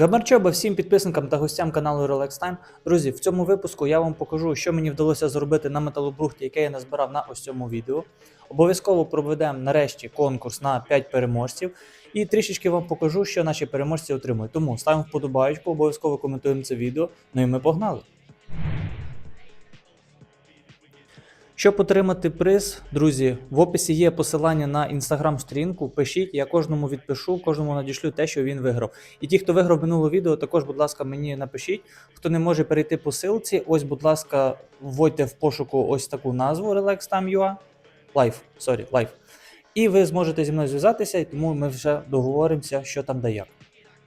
Гамарчоба всім підписникам та гостям каналу Relax Time. Друзі, в цьому випуску я вам покажу, що мені вдалося зробити на металобрухті, яке я назбирав на ось цьому відео. Обов'язково проведемо нарешті конкурс на 5 переможців. І трішечки вам покажу, що наші переможці отримують. Тому ставимо вподобайку, обов'язково коментуємо це відео. Ну і ми погнали. Щоб отримати приз, друзі, в описі є посилання на інстаграм-сторінку. Пишіть, я кожному відпишу, кожному надішлю те, що він виграв. І ті, хто виграв минуле відео, також, будь ласка, мені напишіть. Хто не може перейти по силці, ось, будь ласка, вводьте в пошуку ось таку назву RelaxTime.ua. Live, sorry, live. І ви зможете зі мною зв'язатися, тому ми вже договоримося, що там да як.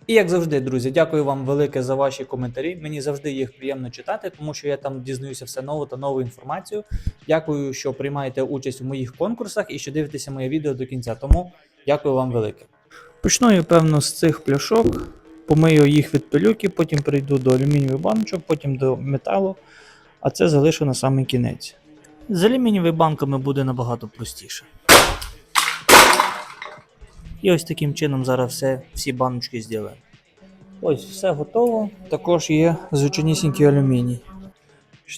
І як завжди, друзі, дякую вам велике за ваші коментарі. Мені завжди їх приємно читати, тому що я там дізнаюся все нову та нову інформацію. Дякую, що приймаєте участь у моїх конкурсах і що дивитеся моє відео до кінця. Тому дякую вам велике. Почну я, певно, з цих пляшок, помию їх від пилюки, потім перейду до алюмінієвих баночок, потім до металу, а це залишу на самий кінець. З алюмінієвими банками буде набагато простіше. І ось таким чином зараз все, всі баночки зробимо. Ось, все готово. Також є звичайнісінький алюміній.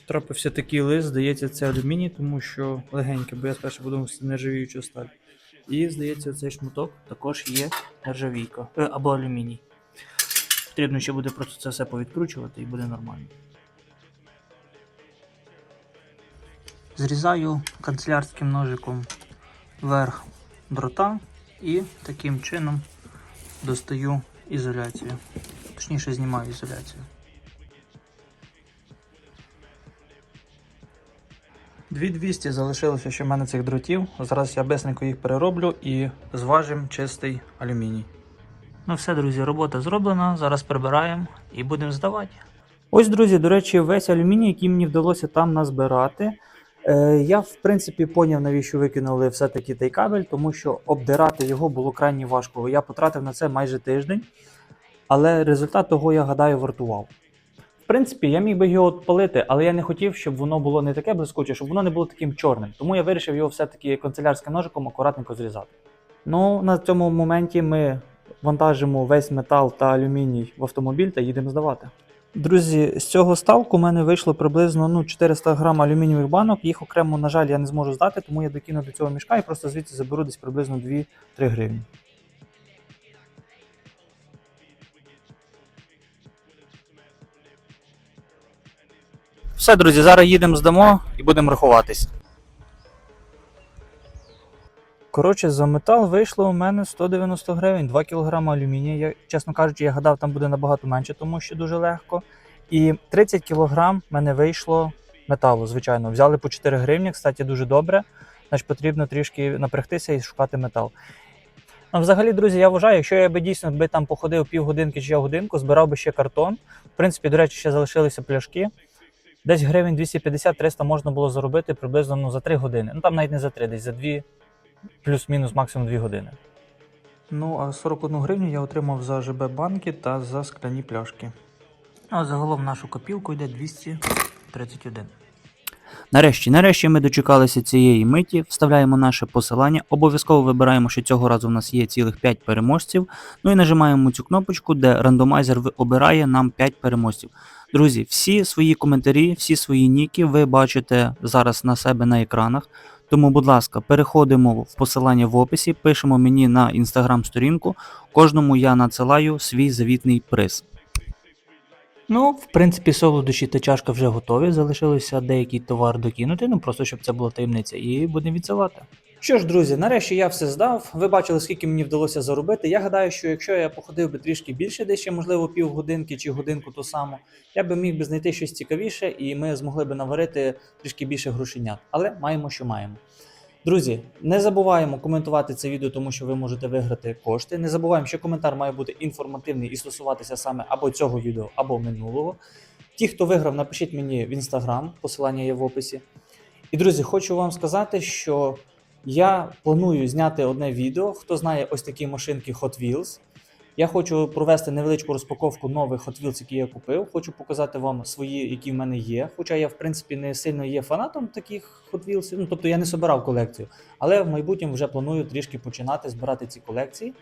Трапився такий лист, здається, це алюміній, тому що легенький, бо я спершу подумав, що це нержавіюча сталь. І здається, цей шматок також є нержавійка е, або алюміній. Потрібно ще буде просто це все повідкручувати і буде нормально. Зрізаю канцелярським ножиком верх дрота і таким чином достаю ізоляцію. Точніше знімаю ізоляцію. Дві 200 залишилося ще в мене цих дротів. Зараз я бесненько їх перероблю і зважимо чистий алюміній. Ну все, друзі, робота зроблена. Зараз прибираємо і будемо здавати. Ось, друзі, до речі, весь алюміній, який мені вдалося там назбирати. Е, я, в принципі, поняв, навіщо викинули все-таки той кабель, тому що обдирати його було крайні важко. Я потратив на це майже тиждень, але результат того, я гадаю, вартував. В принципі, я міг би його отпалити, але я не хотів, щоб воно було не таке блискуче, щоб воно не було таким чорним. Тому я вирішив його все-таки канцелярським ножиком акуратненько зрізати. Ну, на цьому моменті ми вантажимо весь метал та алюміній в автомобіль та їдемо здавати. Друзі, з цього ставку у мене вийшло приблизно ну, 400 грам алюмінієвих банок. Їх окремо, на жаль, я не зможу здати, тому я докину до цього мішка і просто звідси заберу десь приблизно 2-3 гривні. Все, друзі, зараз їдемо здамо і будемо рахуватись. Коротше, за метал вийшло у мене 190 гривень, 2 кг алюмінія. Я, чесно кажучи, я гадав, там буде набагато менше, тому що дуже легко. І 30 кг в мене вийшло металу, звичайно. Взяли по 4 гривні, кстати, дуже добре. Значить, потрібно трішки напрягтися і шукати метал. Ну, взагалі, друзі, я вважаю, якщо я би дійсно би там походив півгодинки чи годинку, збирав би ще картон. В принципі, до речі, ще залишилися пляшки. Десь гривень 250-300 можна було заробити приблизно ну, за 3 години. Ну там навіть не за 3, десь за 2, плюс-мінус максимум 2 години. Ну, а 41 гривню я отримав за ЖБ банки та за скляні пляшки. А загалом в нашу копілку йде 231. Нарешті, нарешті ми дочекалися цієї миті, вставляємо наше посилання, обов'язково вибираємо, що цього разу в нас є цілих 5 переможців. Ну і нажимаємо цю кнопочку, де рандомайзер обирає нам 5 переможців. Друзі, всі свої коментарі, всі свої ніки ви бачите зараз на себе на екранах. Тому, будь ласка, переходимо в посилання в описі, пишемо мені на інстаграм-сторінку. Кожному я надсилаю свій завітний приз. Ну, в принципі, солодощі та чашка вже готові. Залишилося деякий товар докинути, ну просто щоб це була таємниця, і будемо відсилати. Що ж, друзі, нарешті я все здав. Ви бачили, скільки мені вдалося заробити. Я гадаю, що якщо я походив би трішки більше, десь ще, можливо, півгодинки чи годинку ту саму, я би міг би знайти щось цікавіше, і ми змогли би наварити трішки більше грошенят. Але маємо, що маємо. Друзі, не забуваємо коментувати це відео, тому що ви можете виграти кошти. Не забуваємо, що коментар має бути інформативний і стосуватися саме або цього відео, або минулого. Ті, хто виграв, напишіть мені в інстаграм, посилання є в описі. І друзі, хочу вам сказати, що я планую зняти одне відео. Хто знає ось такі машинки Hot Wheels. Я хочу провести невеличку розпаковку нових Hot Wheels, які я купив. Хочу показати вам свої, які в мене є. Хоча я, в принципі, не сильно є фанатом таких Hot Wheels, ну тобто я не собирав колекцію. Але в майбутньому вже планую трішки починати збирати ці колекції.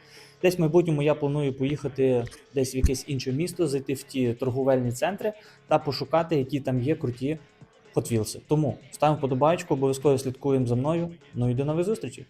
Десь в майбутньому я планую поїхати десь в якесь інше місто, зайти в ті торговельні центри та пошукати, які там є круті Hot Wheels. Тому ставимо подобаєчку, обов'язково слідкуємо за мною. Ну і до нових зустрічей!